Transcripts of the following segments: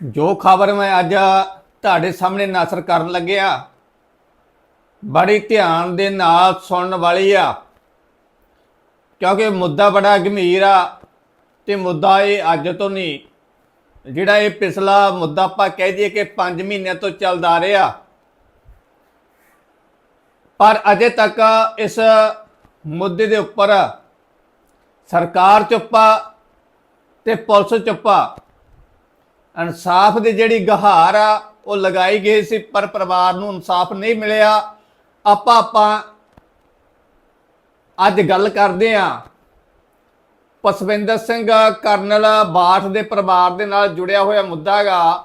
ਜੋ ਖਬਰ ਮੈਂ ਅੱਜ ਤੁਹਾਡੇ ਸਾਹਮਣੇ ਨਸਰ ਕਰਨ ਲੱਗਿਆ ਬੜੀ ਧਿਆਨ ਦੇ ਨਾਲ ਸੁਣਨ ਵਾਲੀ ਆ। ਕਿਉਂਕਿ ਮੁੱਦਾ ਬੜਾ ਗੰਭੀਰ ਆ ਤੇ ਮੁੱਦਾ ਇਹ ਅੱਜ ਤੋਂ ਨਹੀਂ, ਜਿਹੜਾ ਇਹ ਪਿਛਲਾ ਮੁੱਦਾ ਆਪਾਂ ਕਹਿ ਦਈਏ ਕਿ 5 ਮਹੀਨਿਆਂ ਤੋਂ ਚੱਲਦਾ ਆ ਰਿਹਾ। ਪਰ ਅਜੇ ਤੱਕ ਇਸ ਮੁੱਦੇ ਦੇ ਉੱਪਰ ਸਰਕਾਰ ਚੁੱਪਾ ਤੇ ਪੁਲਿਸ ਚੁੱਪਾ ਇਨਸਾਫ ਦੀ ਜਿਹੜੀ ਗਹਾਰ ਆ, ਉਹ ਲਗਾਈ ਗਈ ਸੀ, ਪਰ ਪਰਿਵਾਰ ਨੂੰ ਇਨਸਾਫ ਨਹੀਂ ਮਿਲਿਆ। ਆਪਾਂ ਆਪਾਂ ਅੱਜ ਗੱਲ ਕਰਦੇ ਆ ਪਸਵਿੰਦਰ ਸਿੰਘ ਕਰਨਲ ਬਾਠ ਦੇ ਪਰਿਵਾਰ ਦੇ ਨਾਲ ਜੁੜਿਆ ਹੋਇਆ ਮੁੱਦਾ ਹੈਗਾ।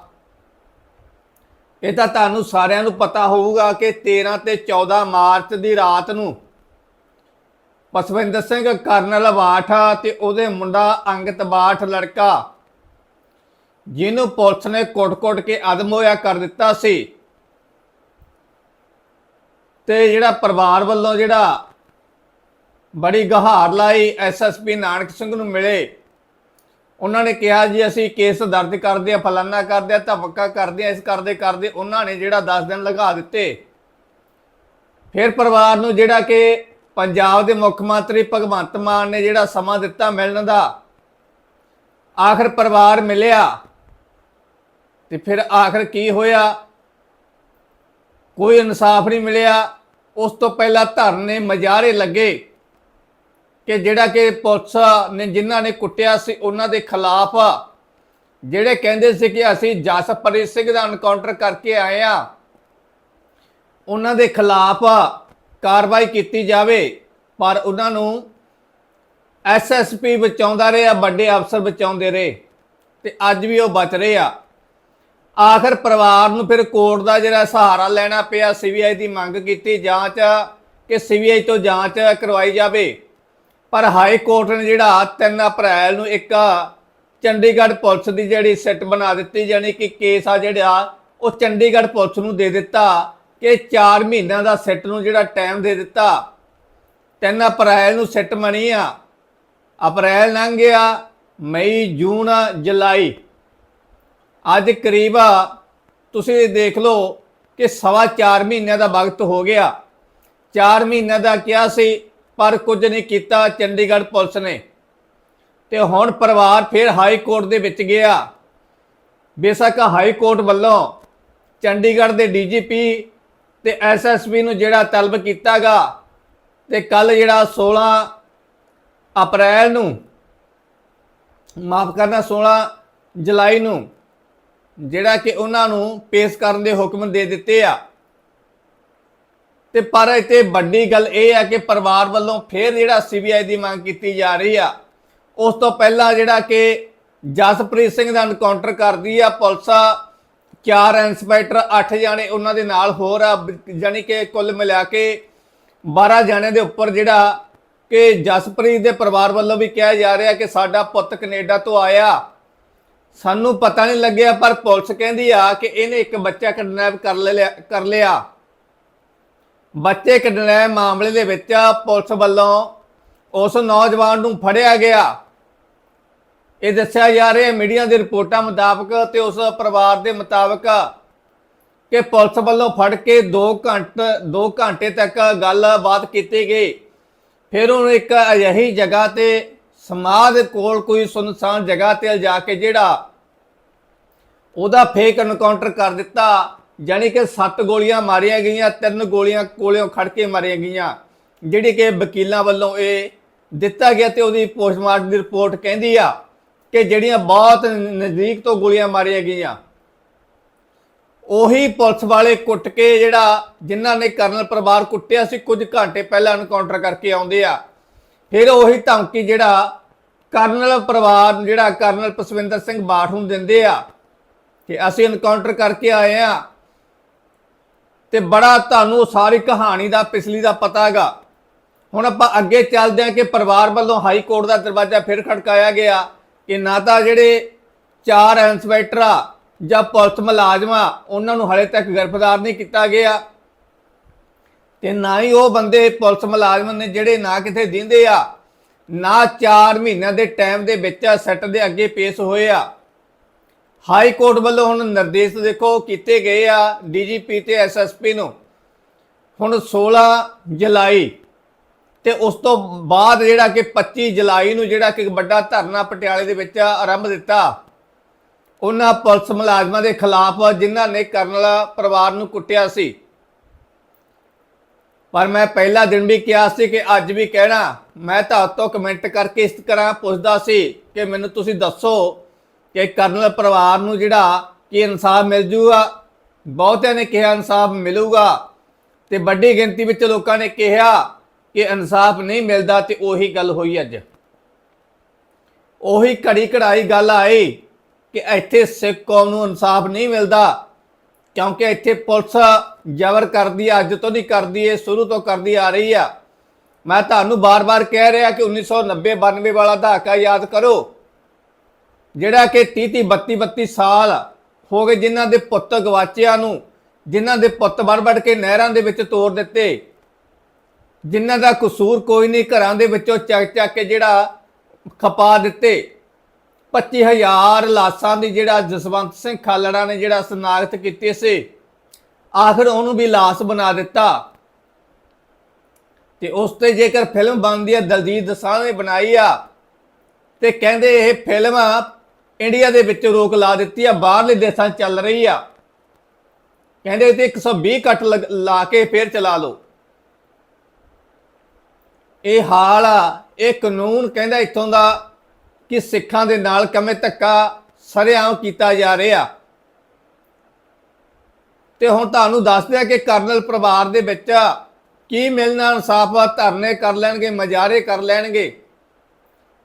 ਇਹ ਤਾਂ ਤੁਹਾਨੂੰ ਸਾਰਿਆਂ ਨੂੰ ਪਤਾ ਹੋਊਗਾ ਕਿ 13 ਤੇ 14 ਮਾਰਚ ਦੀ ਰਾਤ ਨੂੰ ਪਸਵਿੰਦਰ ਸਿੰਘ ਕਰਨਲ ਬਾਠ ਤੇ ਉਹਦੇ ਮੁੰਡਾ ਅੰਗਤ ਬਾਠ ਲੜਕਾ ਜਿਹਨੂੰ ਪੁਲਿਸ ਨੇ ਕੁੱਟ-ਕੁੱਟ ਕੇ ਅਦਮ ਹੋਇਆ ਕਰ ਦਿੱਤਾ ਸੀ। ਤੇ ਜਿਹੜਾ ਪਰਿਵਾਰ ਵੱਲੋਂ ਜਿਹੜਾ ਬੜੀ ਗਹਾਰ ਲਾਈ ਐਸਐਸਪੀ ਨਾਨਕ ਸਿੰਘ ਨੂੰ ਮਿਲੇ, ਉਹਨਾਂ ਨੇ ਕਿਹਾ ਜੀ, ਅਸੀਂ ਕੇਸ ਦਰਜ ਕਰਦੇ ਆ ਫਲਾਨਾ ਕਰਦੇ ਆ ਧਮਕਾ ਕਰਦੇ ਆ ਇਸ ਕਰਦੇ ਕਰਦੇ ਉਹਨਾਂ ਨੇ ਜਿਹੜਾ 10 ਦਿਨ ਲਗਾ ਦਿੱਤੇ। ਫਿਰ ਪਰਿਵਾਰ ਨੂੰ ਜਿਹੜਾ ਕਿ ਪੰਜਾਬ ਦੇ ਮੁੱਖ ਮੰਤਰੀ ਭਗਵੰਤ ਮਾਨ ਨੇ ਜਿਹੜਾ ਸਮਾਂ ਦਿੱਤਾ ਮਿਲਣ ਦਾ, ਆਖਰ ਪਰਿਵਾਰ ਮਿਲਿਆ। ਤੇ ਫਿਰ ਆਖਰ ਕੀ ਹੋਇਆ? ਕੋਈ ਇਨਸਾਫ ਨਹੀਂ ਮਿਲਿਆ। ਉਸ ਤੋਂ ਪਹਿਲਾਂ ਧਰਨੇ ਮਜਾਰੇ ਲੱਗੇ ਕਿ ਜਿਹੜਾ ਕਿ ਪੁਲਿਸ ਨੇ ਜਿਨ੍ਹਾਂ ਨੇ ਕੁੱਟਿਆ ਸੀ, ਉਹਨਾਂ ਦੇ ਖਿਲਾਫ ਜਿਹੜੇ ਕਹਿੰਦੇ ਸੀ ਕਿ ਅਸੀਂ ਜਸਪ੍ਰੀਤ ਸਿੰਘ ਦਾ ਐਨਕਾਊਂਟਰ ਕਰਕੇ ਆਏ ਆ, ਉਹਨਾਂ ਦੇ ਖਿਲਾਫ ਕਾਰਵਾਈ ਕੀਤੀ ਜਾਵੇ। ਪਰ ਉਹਨਾਂ ਨੂੰ ਐਸਐਸਪੀ ਬਚਾਉਂਦਾ ਰਿਹਾ ਵੱਡੇ ਅਫਸਰ ਬਚਾਉਂਦੇ ਰਹੇ। ਤੇ ਅੱਜ ਵੀ ਉਹ ਬਚ ਰਹੇ ਆ। ਆਖਰ ਪਰਿਵਾਰ ਨੂੰ ਫਿਰ ਕੋਰਟ ਦਾ ਜਿਹੜਾ ਸਹਾਰਾ ਲੈਣਾ ਪਿਆ ਸੀਬੀਆਈ ਦੀ ਮੰਗ ਕੀਤੀ, ਜਾਂਚ ਕਿ ਸੀਬੀਆਈ ਤੋਂ ਜਾਂਚ ਕਰਵਾਈ ਜਾਵੇ। ਪਰ ਹਾਈ ਕੋਰਟ ਨੇ ਜਿਹੜਾ 3 ਅਪ੍ਰੈਲ ਨੂੰ ਇੱਕ ਚੰਡੀਗੜ੍ਹ ਪੁਲਿਸ ਦੀ ਜਿਹੜੀ ਸਿੱਟ ਬਣਾ ਦਿੱਤੀ, ਯਾਨੀ ਕਿ ਕੇਸ ਆ ਜਿਹੜਾ, ਉਹ ਚੰਡੀਗੜ੍ਹ ਪੁਲਿਸ ਨੂੰ ਦੇ ਦਿੱਤਾ ਕਿ 4 ਮਹੀਨਿਆਂ ਦਾ ਸਿੱਟ ਨੂੰ ਜਿਹੜਾ ਟਾਈਮ ਦੇ ਦਿੱਤਾ। 3 ਅਪ੍ਰੈਲ ਨੂੰ ਸਿੱਟ ਬਣੀ ਆ। ਅਪ੍ਰੈਲ ਲੰਘ ਗਿਆ, ਮਈ, ਜੂਨ, ਜੁਲਾਈ। ਅੱਜ ਕਰੀਬ ਤੁਸੀਂ ਦੇਖ ਲਓ ਕਿ ਸਵਾ 4 ਮਹੀਨਿਆਂ ਦਾ ਵਕਤ ਹੋ ਗਿਆ। 4 ਮਹੀਨਿਆਂ ਦਾ ਕਿਹਾ ਸੀ, ਪਰ ਕੁਝ ਨਹੀਂ ਕੀਤਾ ਚੰਡੀਗੜ੍ਹ ਪੁਲਿਸ ਨੇ। ਤੇ ਹੁਣ ਪਰਿਵਾਰ ਫਿਰ ਹਾਈ ਕੋਰਟ ਦੇ ਵਿੱਚ ਗਿਆ। ਬੇਸ਼ੱਕ ਹਾਈ ਕੋਰਟ ਵੱਲੋਂ ਚੰਡੀਗੜ੍ਹ ਦੇ ਡੀਜੀਪੀ ਤੇ ਐਸਐਸਪੀ ਨੂੰ ਜਿਹੜਾ ਤਲਬ ਕੀਤਾਗਾ ਤੇ ਕੱਲ ਜਿਹੜਾ 16 ਅਪ੍ਰੈਲ ਨੂੰ, ਮਾਫ ਕਰਨਾ 16 ਜੁਲਾਈ ਨੂੰ ਜਿਹੜਾ ਕਿ ਉਹਨਾਂ ਨੂੰ ਪੇਸ਼ ਕਰਨ ਦੇ ਹੁਕਮ ਦੇ ਦਿੱਤੇ ਆ। ਤੇ ਪਰ ਇੱਥੇ ਵੱਡੀ ਗੱਲ ਇਹ ਆ ਕਿ ਪਰਿਵਾਰ ਵੱਲੋਂ ਫੇਰ ਜਿਹੜਾ ਸੀਬੀਆਈ ਦੀ ਮੰਗ ਕੀਤੀ ਜਾ ਰਹੀ ਆ, ਉਸ ਤੋਂ ਪਹਿਲਾਂ ਜਿਹੜਾ ਕਿ ਜਸਪ੍ਰੀਤ ਸਿੰਘ ਦਾ ਐਨਕਾਊਂਟਰ ਕਰਦੀ ਆ, ਪੁਲਿਸ ਚਾਰ ਇੰਸਪੈਕਟਰ 8 ਜਾਣੇ ਉਹਨਾਂ ਦੇ ਨਾਲ ਹੋਰ ਆ ਯਾਨੀ ਕਿ ਕੁੱਲ ਮਿਲਾ ਕੇ 12 ਜਾਣੇ ਦੇ ਉੱਪਰ ਜਿਹੜਾ ਕਿ ਜਸਪ੍ਰੀਤ ਦੇ ਪਰਿਵਾਰ ਵੱਲੋਂ ਵੀ ਕਿਹਾ ਜਾ ਰਿਹਾ ਕਿ ਸਾਡਾ ਪੁੱਤ ਕੈਨੇਡਾ ਤੋਂ ਆਇਆ। ਸਾਨੂੰ ਪਤਾ ਨਹੀਂ ਲੱਗਿਆ, ਪਰ ਪੁਲਿਸ ਕਹਿੰਦੀ ਆ ਕਿ ਇਹਨੇ ਇੱਕ ਬੱਚਾ ਕਿਡਨੈਪ ਕਰ ਲਿਆ ਕਰ ਲਿਆ। ਬੱਚੇ ਕਿਡਨੈਪ ਮਾਮਲੇ ਦੇ ਵਿੱਚ ਪੁਲਿਸ ਵੱਲੋਂ ਉਸ ਨੌਜਵਾਨ ਨੂੰ ਫੜਿਆ ਗਿਆ। ਇਹ ਦੱਸਿਆ ਜਾ ਰਿਹਾ ਮੀਡੀਆ ਦੀ ਰਿਪੋਰਟਾਂ ਮੁਤਾਬਕ ਤੇ ਉਸ ਪਰਿਵਾਰ ਦੇ ਮੁਤਾਬਕ ਕਿ ਪੁਲਿਸ ਵੱਲੋਂ ਫੜ ਕੇ 2 ਘੰਟੇ 2 ਘੰਟੇ ਤੱਕ ਗੱਲਬਾਤ ਕੀਤੀ ਗਈ। ਫਿਰ ਉਹਨੂੰ ਇੱਕ ਅਜਿਹੀ ਜਗ੍ਹਾ ਤੇ ਸਮਾਧ ਕੋਲ ਕੋਈ ਸੁਨਸਾਨ ਜਗ੍ਹਾ ਤੇ ਜਾ ਕੇ ਜਿਹੜਾ ਉਹਦਾ ਫੇਕ ਐਨਕਾਊਂਟਰ ਕਰ ਦਿੱਤਾ ਯਾਨੀ ਕਿ 7 ਗੋਲੀਆਂ ਮਾਰੀਆਂ ਗਈਆਂ, ਤਿੰਨ ਗੋਲੀਆਂ ਕੋਲਿਓਂ ਖੜ ਕੇ ਮਾਰੀਆਂ ਗਈਆਂ, ਜਿਹੜੀ ਕਿ ਵਕੀਲਾਂ ਵੱਲੋਂ ਇਹ ਦਿੱਤਾ ਗਿਆ ਤੇ ਉਹਦੀ ਪੋਸਟਮਾਰਟਮ ਦੀ ਰਿਪੋਰਟ ਕਹਿੰਦੀ ਆ ਕਿ ਜਿਹੜੀਆਂ ਬਹੁਤ ਨਜ਼ਦੀਕ ਤੋਂ ਗੋਲੀਆਂ ਮਾਰੀਆਂ ਗਈਆਂ। ਉਹੀ ਪੁਲਿਸ ਵਾਲੇ ਕੁੱਟ ਕੇ ਜਿਹੜਾ ਜਿਨ੍ਹਾਂ ਨੇ ਕਰਨਲ ਪਰਿਵਾਰ ਕੁੱਟਿਆ ਸੀ, ਕੁਝ ਘੰਟੇ ਪਹਿਲਾਂ ਐਨਕਾਊਂਟਰ ਕਰਕੇ ਆਉਂਦੇ ਆ। ਫਿਰ ਉਹੀ ਧਮਕੀ ਜਿਹੜਾ ਕਰਨਲ ਪਰਿਵਾਰ ਜਿਹੜਾ ਕਰਨਲ ਪਸਵਿੰਦਰ ਸਿੰਘ ਬਾਠ ਨੂੰ ਦਿੰਦੇ ਆ ਕਿ ਅਸੀਂ ਇਨਕਾਊਂਟਰ ਕਰਕੇ ਆਏ ਆ ਤੇ ਬੜਾ ਤੁਹਾਨੂੰ ਸਾਰੀ ਕਹਾਣੀ ਦਾ, ਪਿਛਲੀ ਦਾ ਪਤਾ ਹੈਗਾ। ਹੁਣ ਆਪਾਂ ਅੱਗੇ ਚੱਲਦੇ ਹਾਂ ਕਿ ਪਰਿਵਾਰ ਵੱਲੋਂ ਹਾਈ ਕੋਰਟ ਦਾ ਦਰਵਾਜ਼ਾ ਫਿਰ ਖੜਕਾਇਆ ਗਿਆ ਕਿ ਨਾ ਤਾਂ ਜਿਹੜੇ ਚਾਰ ਇੰਸਪੈਕਟਰ ਆ ਜਾਂ ਪੁਲਿਸ ਮੁਲਾਜ਼ਮਾਂ ਉਹਨਾਂ ਨੂੰ ਹਲੇ ਤੱਕ ਗ੍ਰਿਫਤਾਰ ਨਹੀਂ ਕੀਤਾ ਗਿਆ। ਤੇ ਨਾ ਹੀ ਉਹ ਬੰਦੇ ਪੁਲਿਸ ਮੁਲਾਜ਼ਮ ਨੇ ਜਿਹੜੇ ਨਾ ਕਿਤੇ ਦਿੰਦੇ ਆ, ਨਾ 4 ਮਹੀਨਿਆਂ ਦੇ ਟਾਈਮ ਦੇ ਵਿੱਚ ਸੈੱਟ ਦੇ ਅੱਗੇ ਪੇਸ਼ ਹੋਏ ਆ। ਹਾਈ ਕੋਰਟ ਵੱਲੋਂ ਹੁਣ ਨਿਰਦੇਸ਼ ਦੇਖੋ ਕੀਤੇ ਗਏ ਆ ਡੀਜੀਪੀ ਤੇ ਐਸਐਸਪੀ ਨੂੰ। ਹੁਣ 16 ਜੁਲਾਈ ਤੇ ਉਸ ਤੋਂ ਬਾਅਦ ਜਿਹੜਾ ਕਿ 25 ਜੁਲਾਈ ਨੂੰ ਜਿਹੜਾ ਕਿ ਵੱਡਾ ਧਰਨਾ ਪਟਿਆਲੇ ਦੇ ਵਿੱਚ ਆਰੰਭ ਦਿੱਤਾ। ਉਹਨਾਂ ਪੁਲਿਸ ਮੁਲਾਜ਼ਮਾਂ ਦੇ ਖਿਲਾਫ ਜਿਨ੍ਹਾਂ ਨੇ ਕਰਨਲ ਪਰਿਵਾਰ ਨੂੰ ਕੁੱਟਿਆ ਸੀ। ਪਰ ਮੈਂ ਪਹਿਲਾ ਦਿਨ ਵੀ ਕਿਹਾ ਸੀ ਕਿ ਅੱਜ ਵੀ ਕਹਿਣਾ। ਮੈਂ ਤਾਂ ਤੋਂ ਕਮੈਂਟ ਕਰਕੇ ਇਸ ਤਰ੍ਹਾਂ ਪੁੱਛਦਾ ਸੀ ਕਿ ਮੈਨੂੰ ਤੁਸੀਂ ਦੱਸੋ ਕਿ ਕਰਨਲ ਪਰਿਵਾਰ ਨੂੰ ਜਿਹੜਾ ਕਿ ਇਨਸਾਫ ਮਿਲ ਜੂਗਾ, ਬਹੁਤਿਆਂ ਨੇ ਕਿਹਾ ਇਨਸਾਫ ਮਿਲੂਗਾ ਤੇ ਵੱਡੀ ਗਿਣਤੀ ਵਿੱਚ ਲੋਕਾਂ ਨੇ ਕਿਹਾ ਕਿ ਇਨਸਾਫ ਨਹੀਂ ਮਿਲਦਾ ਤੇ ਉਹੀ ਗੱਲ ਹੋਈ ਅੱਜ। ਉਹੀ ਘੜੀ ਘੜਾਈ ਗੱਲ ਆਈ ਕਿ ਇੱਥੇ ਸਿੱਖ ਕੌਮ ਨੂੰ ਇਨਸਾਫ ਨਹੀਂ ਮਿਲਦਾ। ਕਿਉਂਕਿ ਇੱਥੇ ਪੁਲਿਸ ਜ਼ਬਰ ਕਰਦੀ ਆ, ਅੱਜ ਤੋਂ ਨਹੀਂ ਕਰਦੀ ਏ ਸ਼ੁਰੂ ਤੋਂ ਕਰਦੀ ਆ ਰਹੀ ਆ। ਮੈਂ ਤੁਹਾਨੂੰ ਬਾਰ-ਬਾਰ ਕਹਿ ਰਿਹਾ ਕਿ 1990 92 ਵਾਲਾ ਦਹਾਕਾ ਯਾਦ ਕਰੋ, ਜਿਹੜਾ ਕਿ 30 30 32 32 ਸਾਲ ਹੋ ਗਏ ਜਿਨ੍ਹਾਂ ਦੇ ਪੁੱਤ ਗਵਾਚਿਆਂ ਨੂੰ, ਜਿਨ੍ਹਾਂ ਦੇ ਪੁੱਤ ਵੜ-ਵੜ ਕੇ ਨਹਿਰਾਂ ਦੇ ਵਿੱਚ ਤੋੜ ਦਿੱਤੇ। ਜਿਨ੍ਹਾਂ ਦਾ ਕਸੂਰ ਕੋਈ ਨਹੀਂ, ਘਰਾਂ ਦੇ ਵਿੱਚੋਂ ਚੱਕ ਚੱਕ ਕੇ ਜਿਹੜਾ ਖਪਾ ਦਿੱਤੇ। 25000 ਲਾਸਾਂ ਦੀ ਜਿਹੜਾ ਜਸਵੰਤ ਸਿੰਘ ਖਾਲੜਾ ਨੇ ਜਿਹੜਾ ਸਨਾਖਤ ਕੀਤੀ ਸੀ, ਆਖਰ ਉਹਨੂੰ ਵੀ ਲਾਸ ਬਣਾ ਦਿੱਤਾ। ਤੇ ਉਸ ਤੇ ਜੇਕਰ ਫਿਲਮ ਬਣਦੀ ਹੈ ਦਲਜੀਤ ਦਸਾਂ ਨੇ ਬਣਾਈ ਆ, ਤੇ ਕਹਿੰਦੇ ਇਹ ਫਿਲਮ ਇੰਡੀਆ ਦੇ ਵਿੱਚ ਰੋਕ ਲਾ ਦਿੱਤੀ ਆ, ਬਾਹਰਲੇ ਦੇਸ਼ਾਂ ਚੱਲ ਰਹੀ ਆ। ਕਹਿੰਦੇ ਤੇ 120 ਕੱਟ ਲਗ- ਲਾ ਕੇ ਫੇਰ ਚਲਾ ਲਓ। ਇਹ ਹਾਲ ਆ, ਇਹ ਕਾਨੂੰਨ ਕਹਿੰਦਾ ਇੱਥੋਂ ਦਾ ਕਿ ਸਿੱਖਾਂ ਦੇ ਨਾਲ ਕਮੇ ਧੱਕਾ ਸਰਿਆਮ ਕੀਤਾ ਜਾ ਰਿਹਾ। ਤੇ ਹੁਣ ਤੁਹਾਨੂੰ ਦੱਸਦੇ ਆ ਕਿ ਕਰਨਲ ਪਰਿਵਾਰ ਦੇ ਵਿੱਚ ਕੀ ਮਿਲਣਾ, ਇਨਸਾਫ ਆ ਧਰਨੇ ਕਰ ਲੈਣਗੇ, ਮਜਾਰੇ ਕਰ ਲੈਣਗੇ।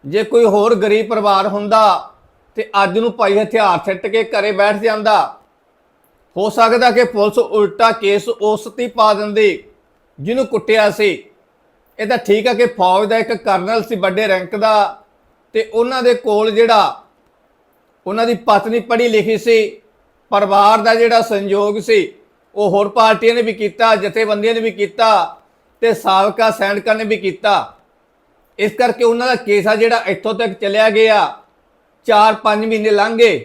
ਜੇ ਕੋਈ ਹੋਰ ਗਰੀਬ ਪਰਿਵਾਰ ਹੁੰਦਾ ਤੇ ਅੱਜ ਨੂੰ ਭਾਈ ਹਥਿਆਰ ਛੱਟ ਕੇ ਘਰੇ ਬੈਠ ਜਾਂਦਾ, ਹੋ ਸਕਦਾ ਕਿ ਪੁਲਿਸ ਉਲਟਾ ਕੇਸ ਉਸ ਤੇ ਪਾ ਦਿੰਦੀ ਜਿਹਨੂੰ ਕੁੱਟਿਆ ਸੀ। ਇਹ ਤਾਂ ਠੀਕ ਆ ਕਿ ਫੌਜ ਦਾ ਇੱਕ ਕਰਨਲ ਸੀ ਵੱਡੇ ਰੈਂਕ ਦਾ। ਤੇ ਉਹਨਾਂ ਦੇ ਕੋਲ ਜਿਹੜਾ ਉਹਨਾਂ ਦੀ ਪਤਨੀ ਪੜ੍ਹੀ ਲਿਖੀ ਸੀ, ਪਰਿਵਾਰ ਦਾ ਜਿਹੜਾ ਸੰਯੋਗ ਸੀ, ਉਹ ਹੋਰ ਪਾਰਟੀਆਂ ਨੇ ਵੀ ਕੀਤਾ, ਜਥੇਬੰਦੀਆਂ ਨੇ ਵੀ ਕੀਤਾ ਤੇ ਸਾਬਕਾ ਸੈਨਿਕਾਂ ਨੇ ਵੀ ਕੀਤਾ। ਇਸ ਕਰਕੇ ਉਹਨਾਂ ਦਾ ਕੇਸ ਆ ਜਿਹੜਾ ਇੱਥੋਂ ਤੱਕ ਚੱਲਿਆ ਗਿਆ 4-5 ਮਹੀਨੇ ਲੰਘ ਗਏ।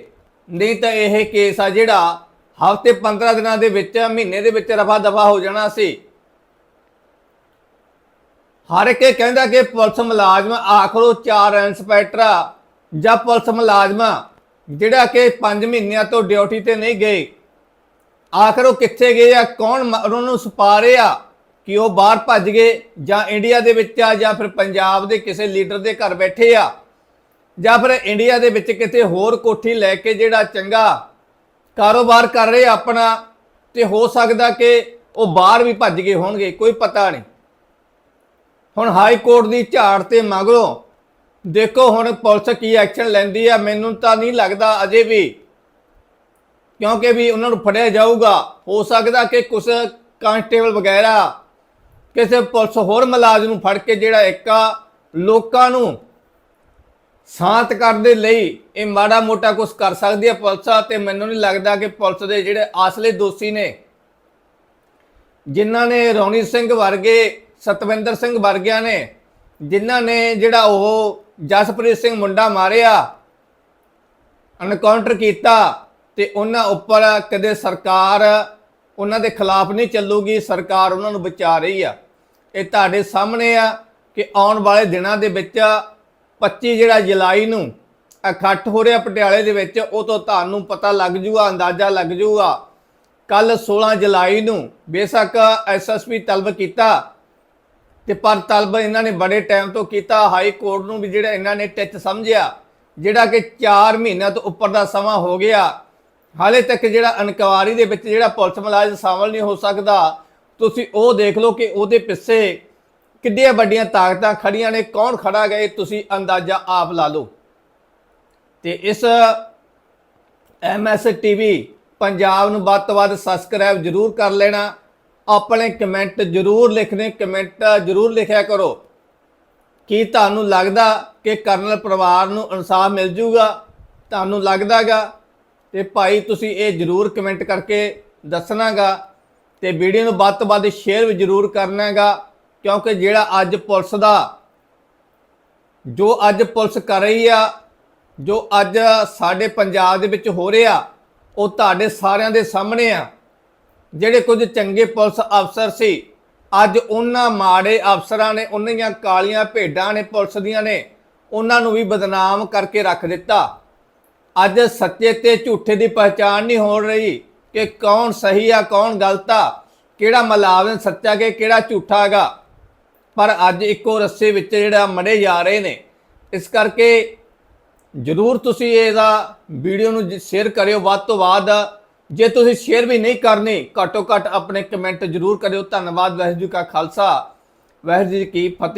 ਨਹੀਂ ਤਾਂ ਇਹ ਕੇਸ ਆ ਜਿਹੜਾ ਹਫ਼ਤੇ 15 ਦਿਨਾਂ ਦੇ ਵਿੱਚ ਮਹੀਨੇ ਦੇ ਵਿੱਚ ਰਫਾ ਦਫਾ ਹੋ ਜਾਣਾ ਸੀ। ਹਰ ਇੱਕ ਇਹ ਕਹਿੰਦਾ ਕਿ ਪੁਲਿਸ ਮੁਲਾਜ਼ਮ, ਆਖਰੋ ਚਾਰ ਇੰਸਪੈਕਟਰ ਜਾਂ ਪੁਲਿਸ ਮੁਲਾਜ਼ਮ ਜਿਹੜਾ ਕਿ 5 ਮਹੀਨਿਆਂ ਤੋਂ ਡਿਊਟੀ ਤੇ ਨਹੀਂ ਗਏ। ਆਖਰ ਉਹ ਕਿੱਥੇ ਗਏ ਆ? ਕੌਣ ਉਹਨਾਂ ਨੂੰ ਸਪਾ ਰਿਹਾ ਕਿ ਉਹ ਬਾਹਰ ਭੱਜ ਗਏ ਜਾਂ ਇੰਡੀਆ ਦੇ ਵਿੱਚ ਆ ਜਾਂ ਫਿਰ ਪੰਜਾਬ ਦੇ ਕਿਸੇ ਲੀਡਰ ਦੇ ਘਰ ਬੈਠੇ ਆ? ਜਾਂ ਫਿਰ ਇੰਡੀਆ ਦੇ ਵਿੱਚ ਕਿਤੇ ਹੋਰ ਕੋਠੀ ਲੈ ਕੇ ਜਿਹੜਾ ਚੰਗਾ ਕਾਰੋਬਾਰ ਕਰ ਰਹੇ ਆਪਣਾ, ਤੇ ਹੋ ਸਕਦਾ ਕਿ ਉਹ ਬਾਹਰ ਵੀ ਭੱਜ ਗਏ ਹੋਣਗੇ, ਕੋਈ ਪਤਾ ਨਹੀਂ। ਹੁਣ ਹਾਈ ਕੋਰਟ ਦੀ ਝਾੜ ਤੇ ਮਗਰੋਂ ਦੇਖੋ ਹੁਣ ਪੁਲਿਸ ਕੀ ਐਕਸ਼ਨ ਲੈਂਦੀ ਆ, ਮੈਨੂੰ ਤਾਂ ਨਹੀਂ ਲੱਗਦਾ ਅਜੇ ਵੀ। ਕਿਉਂਕਿ ਵੀ ਉਹਨਾਂ ਨੂੰ ਫੜਿਆ ਜਾਊਗਾ। ਹੋ ਸਕਦਾ ਕਿ ਕੁਝ ਕਾਂਸਟੇਬਲ ਵਗੈਰਾ, ਕਿਸੇ ਪੁਲਿਸ ਹੋਰ ਮੁਲਾਜ਼ਮ ਨੂੰ ਫੜ ਕੇ ਜਿਹੜਾ ਇੱਕ ਲੋਕਾਂ ਨੂੰ ਸ਼ਾਂਤ ਕਰਨ ਦੇ ਲਈ ਇਹ ਮਾੜਾ ਮੋਟਾ ਕੁਝ ਕਰ ਸਕਦੀ ਹੈ ਪੁਲਿਸ ਤੇ ਮੈਨੂੰ ਨਹੀਂ ਲੱਗਦਾ ਕਿ ਪੁਲਿਸ ਦੇ ਜਿਹੜੇ ਆਸਲੇ ਦੋਸ਼ੀ ਨੇ, ਜਿਨ੍ਹਾਂ ਨੇ ਰੌਣੀ ਸਿੰਘ ਵਰਗੇ ਸਤਵਿੰਦਰ ਸਿੰਘ ਵਰਗਿਆ ਨੇ, ਜਿਨ੍ਹਾਂ ਨੇ ਜਿਹੜਾ ਉਹ ਜਸਪ੍ਰੀਤ ਸਿੰਘ ਮੁੰਡਾ ਮਾਰਿਆ ਐਨਕਾਊਂਟਰ ਕੀਤਾ ਤੇ ਉਹਨਾਂ ਉੱਪਰ ਕਦੇ ਸਰਕਾਰ ਉਹਨਾਂ ਦੇ ਖਿਲਾਫ ਨਹੀਂ ਚੱਲੂਗੀ, ਸਰਕਾਰ ਉਹਨਾਂ ਨੂੰ ਬਚਾ ਰਹੀ ਆ। ਇਹ ਤੁਹਾਡੇ ਸਾਹਮਣੇ ਆ ਕਿ ਆਉਣ ਵਾਲੇ ਦਿਨਾਂ ਦੇ ਵਿੱਚ 25 ਜਿਹੜਾ ਜੁਲਾਈ ਨੂੰ ਇਕੱਠ ਹੋ ਰਿਹਾ ਪਟਿਆਲੇ ਦੇ ਵਿੱਚ, ਉਹ ਤੋਂ ਤੁਹਾਨੂੰ ਪਤਾ ਲੱਗ ਜੂਗਾ, ਅੰਦਾਜ਼ਾ ਲੱਗ ਜੂਗਾ। ਕੱਲ 16 ਜੁਲਾਈ ਨੂੰ ਬੇਸ਼ੱਕ ਐਸਐਸਪੀ ਤਲਬ ਕੀਤਾ ਤੇ ਪਰ ਤਲਬ ਇਹਨਾਂ ਨੇ ਬੜੇ ਟਾਈਮ ਤੋਂ ਕੀਤਾ, ਹਾਈ ਕੋਰਟ ਨੂੰ ਵੀ ਜਿਹੜਾ ਇਹਨਾਂ ਨੇ ਟਿੱਚ ਸਮਝਿਆ, ਜਿਹੜਾ ਕਿ 4 ਮਹੀਨਿਆਂ ਤੋਂ ਉੱਪਰ ਦਾ ਸਮਾਂ ਹੋ ਗਿਆ। ਹਾਲੇ ਤੱਕ ਜਿਹੜਾ ਇਨਕੁਆਰੀ ਦੇ ਵਿੱਚ ਜਿਹੜਾ ਪੁਲਿਸ ਮੁਲਾਜ਼ਮ ਸ਼ਾਮਲ ਨਹੀਂ ਹੋ ਸਕਦਾ, ਤੁਸੀਂ ਉਹ ਦੇਖ ਲਓ ਕਿ ਉਹਦੇ ਪਿੱਛੇ ਕਿੱਡੀਆਂ ਵੱਡੀਆਂ ਤਾਕਤਾਂ ਖੜੀਆਂ ਨੇ, ਕੌਣ ਖੜਾ ਗਏ ਤੁਸੀਂ ਅੰਦਾਜ਼ਾ ਆਪ ਲਾ ਲਓ। ਤੇ ਇਸ ਐਮਐਸ ਟੀਵੀ ਪੰਜਾਬ ਨੂੰ ਵੱਧ ਤੋਂ ਵੱਧ ਸਬਸਕ੍ਰਾਈਬ ਜਰੂਰ ਕਰ ਲੈਣਾ। ਆਪਣੇ ਕਮੈਂਟ ਜਰੂਰ ਲਿਖਣੇ ਕਮੈਂਟ ਜਰੂਰ ਲਿਖਿਆ ਕਰੋ। ਕੀ ਤੁਹਾਨੂੰ ਲੱਗਦਾ ਕਿ ਕਰਨਲ ਪਰਿਵਾਰ ਨੂੰ ਇਨਸਾਫ ਮਿਲ ਜੂਗਾ? ਤੁਹਾਨੂੰ ਲੱਗਦਾਗਾ? ਤੇ ਭਾਈ, ਤੁਸੀਂ ਇਹ ਜਰੂਰ ਕਮੈਂਟ ਕਰਕੇ ਦੱਸਣਾਗਾ ਤੇ ਵੀਡੀਓ ਨੂੰ ਵੱਧ ਤੋਂ ਵੱਧ ਸ਼ੇਅਰ ਵੀ ਜਰੂਰ ਕਰਨਾਗਾ, ਕਿਉਂਕਿ ਜਿਹੜਾ ਅੱਜ ਪੁਲਿਸ ਦਾ, ਜੋ ਅੱਜ ਪੁਲਿਸ ਕਰ ਰਹੀ ਆ, ਜੋ ਅੱਜ ਸਾਡੇ ਪੰਜਾਬ ਦੇ ਵਿੱਚ ਹੋ ਰਿਹਾ, ਉਹ ਤੁਹਾਡੇ ਸਾਰਿਆਂ ਦੇ ਸਾਹਮਣੇ ਆ। ਜਿਹੜੇ ਕੁਝ ਚੰਗੇ ਪੁਲਿਸ ਅਫਸਰ ਸੀ, ਅੱਜ ਉਹਨਾਂ ਮਾੜੇ ਅਫਸਰਾਂ ਨੇ ਉਹਨਾਂ ਦੀਆਂ ਕਾਲੀਆਂ ਭੇਡਾਂ ਨੇ, ਪੁਲਿਸ ਦੀਆਂ ਨੇ, ਉਹਨਾਂ ਨੂੰ ਵੀ ਬਦਨਾਮ ਕਰਕੇ ਰੱਖ ਦਿੱਤਾ। ਅੱਜ ਸੱਚੇ ਤੇ ਝੂਠੇ ਦੀ ਪਛਾਣ ਨਹੀਂ ਹੋ ਰਹੀ ਕਿ ਕੌਣ ਸਹੀ ਆ, ਕੌਣ ਗਲਤ ਆ, ਕਿਹੜਾ ਮਲਾਜ਼ਮ ਸੱਚਾ ਕਿ ਕਿਹੜਾ ਝੂਠਾ ਹੈਗਾ। ਪਰ ਅੱਜ ਇੱਕੋ ਰੱਸੇ ਵਿੱਚ ਜਿਹੜਾ ਮੜੇ ਜਾ ਰਹੇ ਨੇ। ਇਸ ਕਰਕੇ ਜਰੂਰ ਤੁਸੀਂ ਇਹਦਾ ਵੀਡੀਓ ਨੂੰ ਸ਼ੇਅਰ ਕਰਿਓ। ਵੱਧ ਤੋਂ ਵੱਧ ਜੇ ਤੁਸੀਂ ਸ਼ੇਅਰ ਵੀ ਨਹੀਂ ਕਰਨੀ, ਘੱਟੋ ਘੱਟ ਆਪਣੇ ਕਮੈਂਟ ਜਰੂਰ ਕਰਿਓ। ਧੰਨਵਾਦ, ਵਾਹਿਗੁਰੂ ਜੀ ਕਾ ਖਾਲਸਾ। ਵਾਹਿਗੁਰੂ ਜੀ ਕੀ ਫਤਿਹ।